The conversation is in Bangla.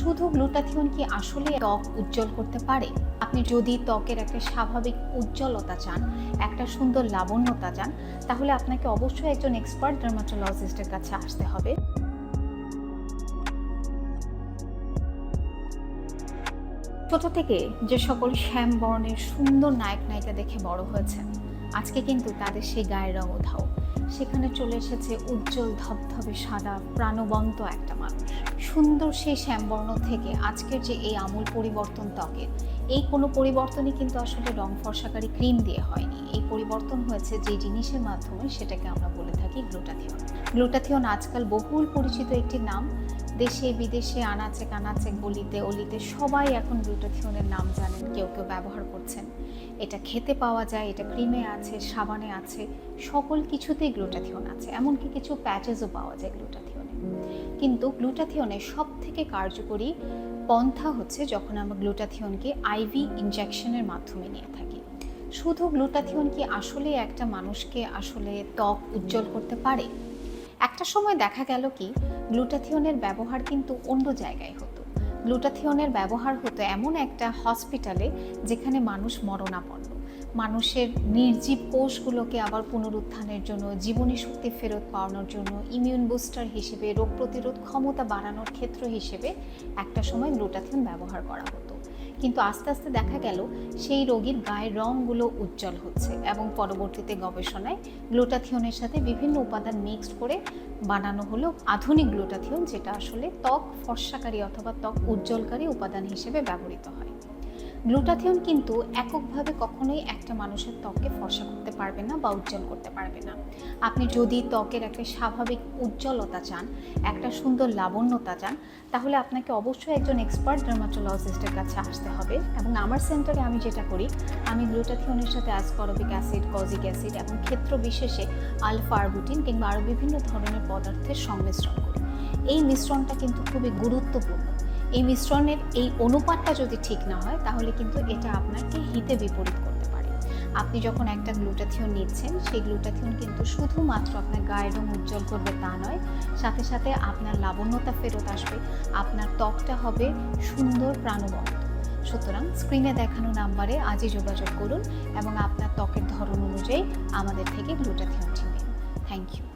শুধু গ্লুটাথিয়ন কি আসলে ত্বক উজ্জ্বল করতে পারে? আপনি যদি ত্বকের একটা স্বাভাবিক উজ্জ্বলতা চান, একটা সুন্দর লাবণ্যতা চান, তাহলে আপনাকে অবশ্যই একজন এক্সপার্ট ডার্মাটোলজিস্টের কাছে আসতে হবে। ছোট থেকে যে সকল শ্যাম বর্ণের সুন্দর নায়ক নায়িকা দেখে বড় হয়েছেন আজকে কিন্তু তাদের সেই গায়ের রং উধাও। সেখানে চলে এসেছে উজ্জ্বল, ধবধবে, সাদা, প্রাণবন্ত একটা মানুষ। সুন্দর সেই শ্যামবর্ণ থেকে আজকের যে এই আমূল পরিবর্তন ত্বকের এই কোনো পরিবর্তনই কিন্তু আসলে রং ফর্সাকারী ক্রিম দিয়ে হয়নি। এই পরিবর্তন হয়েছে যে জিনিসের মাধ্যমে সেটাকে আমরা বলে থাকি গ্লুটাথিয়ন। গ্লুটাথিয়ন আজকাল বহুল পরিচিত একটি নাম দেশে, বিদেশে, আনাচে কানাচে, গলিতে, অলিতে সবাই এখন গ্লুটাথিয়নের নাম জানেন, কেউ কেউ ব্যবহার করছেন। এটা খেতে পাওয়া যায়, এটা ক্রিমে আছে, সাবানে আছে, সকল কিছুতেই গ্লুটাথিয়ন আছে, এমনকি কিছু প্যাচেসও পাওয়া যায় গ্লুটাথিয়নে কিন্তু গ্লুটাথিয়নের সব থেকে কার্যকরী পন্থা হচ্ছে যখন আমরা গ্লুটাথিয়নকে আইভি ইনজেকশনের মাধ্যমে নিয়ে থাকি। শুধু গ্লুটাথিয়ন কি আসলে একটা মানুষকে আসলে ত্বক উজ্জ্বল করতে পারে? একটা সময় দেখা গেল কি গ্লুটাথিয়নের ব্যবহার কিন্তু অন্য জায়গায় হতো। গ্লুটাথিয়নের ব্যবহার হতো এমন একটা হসপিটালে যেখানে মানুষ মরণাপন্ন। মানুষের নির্জীব কোষগুলোকে আবার পুনরুত্থানের জন্য, জীবনী শক্তি ফেরত পাওয়ানোর জন্য ইমিউন বুস্টার হিসেবে, রোগ প্রতিরোধ ক্ষমতা বাড়ানোর ক্ষেত্র হিসেবে একটা সময় গ্লুটাথিয়ন ব্যবহার করা হতো। কিন্তু আস্তে আস্তে দেখা গেল সেই রোগীর গায়ের রঙগুলো উজ্জ্বল হচ্ছে এবং পরবর্তীতে গবেষণায় গ্লোটাথিয়নের সাথে বিভিন্ন উপাদান মিক্সড করে বানানো হলো আধুনিক গ্লোটাথিয়ন যেটা আসলে ত্বক ফর্সাকারী অথবা ত্বক উজ্জ্বলকারী উপাদান হিসেবে ব্যবহৃত হয়। গ্লুটাথিয়ন কিন্তু এককভাবে কখনোই একটা মানুষের ত্বককে ফর্সা করতে পারবে না বা উজ্জ্বল করতে পারবে না। আপনি যদি ত্বকের একটা স্বাভাবিক উজ্জ্বলতা চান, একটা সুন্দর লাবণ্যতা চান, তাহলে আপনাকে অবশ্যই একজন এক্সপার্ট ডার্মাটোলজিস্টের কাছে আসতে হবে এবং আমার সেন্টারে আমি যেটা করি, আমি গ্লুটাথিয়নের সাথে অ্যাসকরবিক অ্যাসিড কজিক অ্যাসিড এবং ক্ষেত্র বিশেষে আলফা আরবুটিন কিংবা আরও বিভিন্ন ধরনের পদার্থের সংমিশ্রণ করি। এই মিশ্রণটা কিন্তু খুবই গুরুত্বপূর্ণ। এই মিশ্রণের এই অনুপাতটা যদি ঠিক না হয়, তাহলে কিন্তু এটা আপনাকে হিতে বিপরীত করতে পারে। আপনি যখন একটা গ্লুটাথিয়ন নিচ্ছেন, সেই গ্লুটাথিয়ন কিন্তু শুধুমাত্র আপনার গায়ের রং উজ্জ্বল করবে তা নয়, সাথে সাথে আপনার লাবণ্যতা ফেরত আসবে, আপনার ত্বকটা হবে সুন্দর প্রাণবন্ত। সুতরাং স্ক্রিনে দেখানো নাম্বারে আজই যোগাযোগ করুন এবং আপনার ত্বকের ধরন অনুযায়ী আমাদের থেকে গ্লুটাথিয়নটি নিন। Thank you